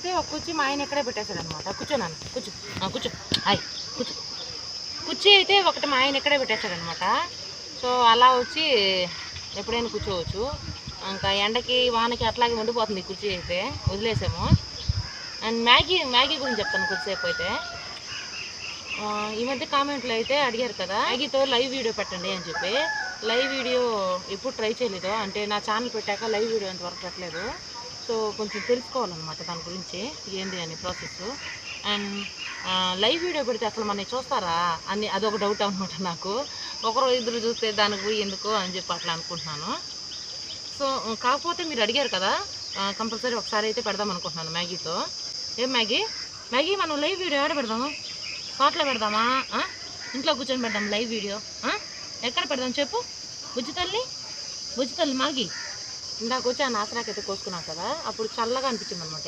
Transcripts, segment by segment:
అయితే ఒక కుర్చీ మా ఆయన ఇక్కడే పెట్టేశాడు అనమాట కూర్చో నాన్న కూర్చో. కూర్చో. హాయ్ కూర్చో. కుర్చీ అయితే ఒకటి మా ఆయన ఇక్కడే పెట్టేశాడు అనమాట సో అలా వచ్చి ఎప్పుడైనా కూర్చోవచ్చు. ఇంకా ఎండకి వానకి అట్లాగే ఉండిపోతుంది కుర్చీ అయితే. వదిలేసాము. అండ్ మ్యాగీ మ్యాగీ గురించి చెప్తాను కొద్దిసేపు అయితే. ఈ మధ్య కామెంట్లు అయితే అడిగారు కదా మ్యాగీతో లైవ్ వీడియో పెట్టండి అని చెప్పి. లైవ్ వీడియో ఎప్పుడు ట్రై చేయలేదు. అంటే నా ఛానల్ పెట్టాక లైవ్ వీడియో అంతవరకు పెట్టలేదు. సో కొంచెం తెలుసుకోవాలన్నమాట దాని గురించి ఏంది అని ప్రాసెస్ అండ్ లైవ్ వీడియో పెడితే అసలు మన చూస్తారా అని అదొక డౌట్ అనమాట నాకు. ఒకరు ఇద్దరు చూస్తే దానికి ఎందుకు అని చెప్పి అట్లా అనుకుంటున్నాను. సో కాకపోతే మీరు అడిగారు కదా కంపల్సరీ ఒకసారి అయితే పెడదాం అనుకుంటున్నాను మ్యాగీతో. ఏం మ్యాగీ? మ్యాగీ మనం లైవ్ వీడియో ఎక్కడ పెడదాము? తోటలో పెడదామా? ఇంట్లో కూర్చొని పెడదాం లైవ్ వీడియో ఎక్కడ పెడదాం చెప్పు? బుజ్జి తల్లి? బుజ్జి తల్లి ఇందాక వచ్చి ఆ నాసరాకైతే కోసుకున్నాం కదా అప్పుడు చల్లగా అనిపించింది అనమాట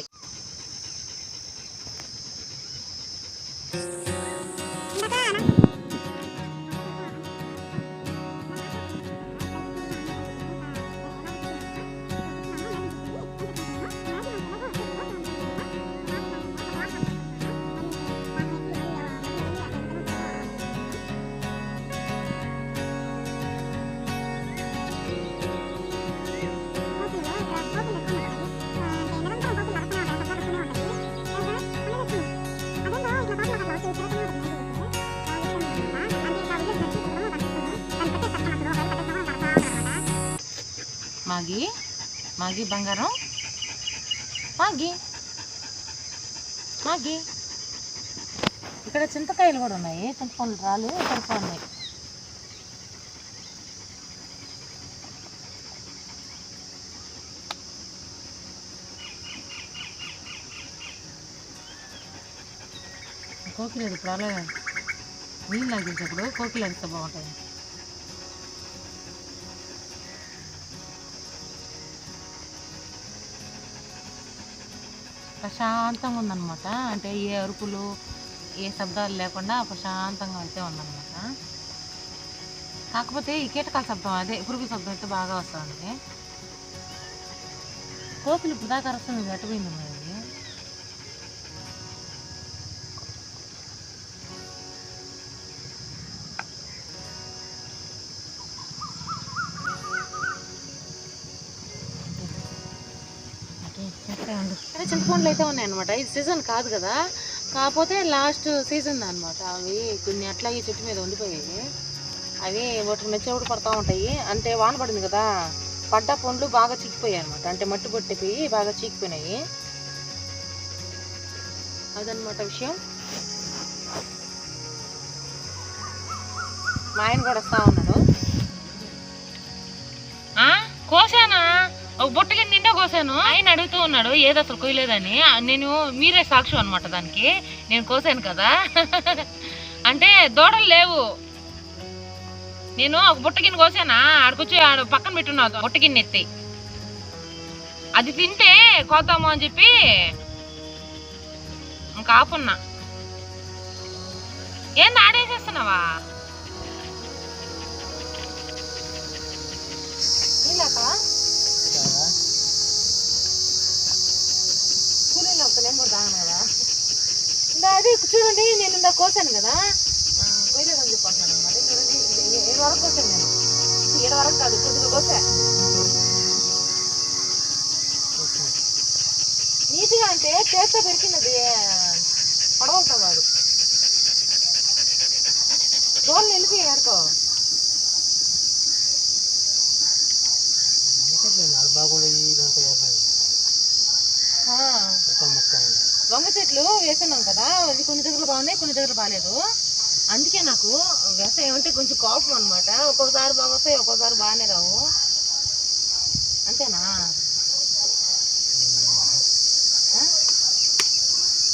మాగి మాగి బంగారం. మాగి మాగి. ఇక్కడ చింతకాయలు కూడా ఉన్నాయి. చింతపండ్లు రాలు ఇక్కడ ఉన్నాయి కోకిలేదు ఇప్పుడు అలా నీళ్ళు లాగించేప్పుడు కోకిలు ఎంత బాగుంటాయి ప్రశాంతంగా ఉందన్నమాట. అంటే ఏ అరుపులు ఏ శబ్దాలు లేకుండా ప్రశాంతంగా అయితే ఉందన్నమాట. కాకపోతే ఈ కీటకాల శబ్దం అదే పురుగు శబ్దం అయితే బాగా వస్తుంది కోకిలు ఇప్పుడు దాకా వస్తుంది గట్టిపోయింది మరి. అదే చింతపండులు అయితే ఉన్నాయన్నమాట. ఇది సీజన్ కాదు కదా. కాకపోతే లాస్ట్ సీజన్ అనమాట అవి కొన్ని అట్లాగే చెట్టు మీద ఉండిపోయాయి. అవి వాటికి మెచ్చేప్పుడు పడతా ఉంటాయి. అంటే వాన పడింది కదా. పడ్డ పండ్లు బాగా చిక్కిపోయాయి అనమాట అంటే మట్టి పట్టిపోయి బాగా చీకిపోయినాయి అదనమాట విషయం. మా ఆయన కూడా వస్తూ ఉన్నాడు. ఒక బుట్టకి నిండా కోసాను. ఆయన అడుగుతూ ఉన్నాడు ఏది అసలు కొయ్యలేదని? నేను మీరే సాక్షి అనమాట దానికి. నేను కోసాను కదా. అంటే దూడలు లేవు. నేను ఒక బుట్ట గిన్నె కోసానా? ఆడకొచ్చి ఆడ పక్కన పెట్టున్నాను బుట్ట గిన్నె ఎత్తి. అది తింటే కోతాము అని చెప్పి ఇంకా ఆపున్నా. ఏంది ఆడేసేస్తున్నావా? తాగను కదా ఇందా అది చూడండి నేను ఇందా కోసాను కదా. ఆ, కొయ్యలేదని చెప్పంటున్నాను అనమాట చూడండి ఏడు వరకు కోసాను నేను. ఏడు వరకు కాదు కొద్దిగా కోసా. నీట్గా అంటే చేత్తో పెరికినది పడవలతో కాదు. దోళ్ళు వెళ్ళిపోయి ఆడుకో ఆ. వంగ చెట్లు వేస్తున్నాం కదా అవి కొన్ని దగ్గర బాగున్నాయి కొన్ని దగ్గర బాగాలేదు అందుకే నాకు వ్యవసాయం అంటే కొంచెం కోపం అనమాట ఒక్కొక్కసారి బాగా వస్తాయి ఒక్కొక్కసారి బాగానే రావు. అంతేనా?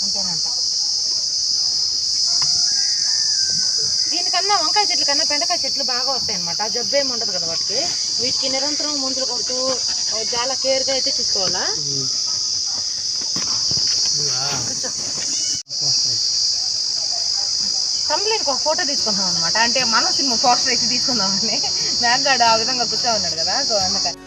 అంతేనంట. దీనికన్నా వంకాయ చెట్ల కన్నా బెండకాయ చెట్లు బాగా వస్తాయి అనమాట జబ్బు ఏమి ఉండదు కదా వాటికి. వీటికి నిరంతరం మందులు కొడుతూ చాలా కేర్గా అయితే చూసుకోవాలా కూర్చో కంప్లీట్ ఒక ఫోటో తీసుకుందాం అనమాట అంటే మనం సినిమా పోస్టర్ అయితే తీసుకుందామని మ్యాగ్గాడు ఆ విధంగా కూర్చో ఉన్నాడు కదా. సో అందుకని.